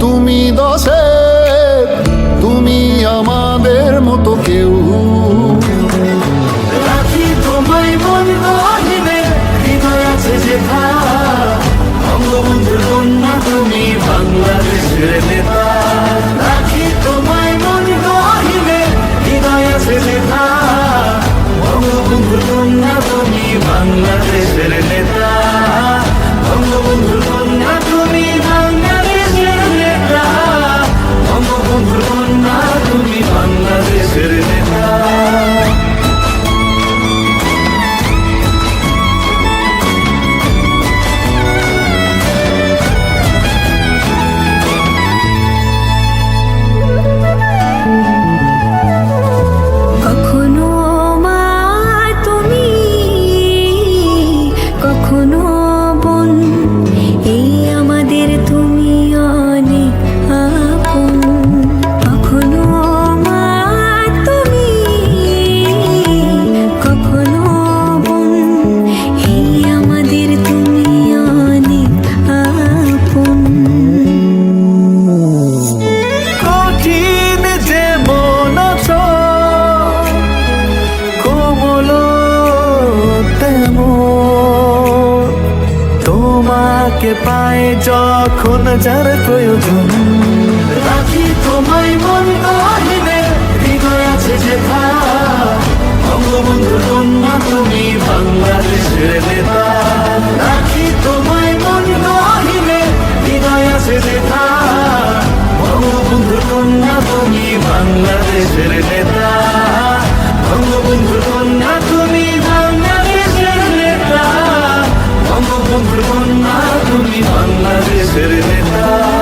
তুমি দশে তুমি আমাদের মতো কেউ। রাখি তোমায় মন তুমি বাংলাদেশের পায় যখন যার প্রয়োজন। রাখি তোমায় মন গহিনে হৃদয় আছে যে বঙ্গবন্ধুর বাংলাদেশের নেতা।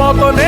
মতো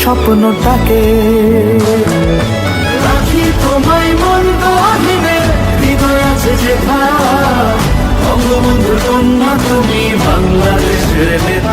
স্বপ্নটাকে। রাখি তোমায় মন গহিনে হৃদয় আছে যে বঙ্গবন্ধুর কন্যা তুমি বাংলাদেশের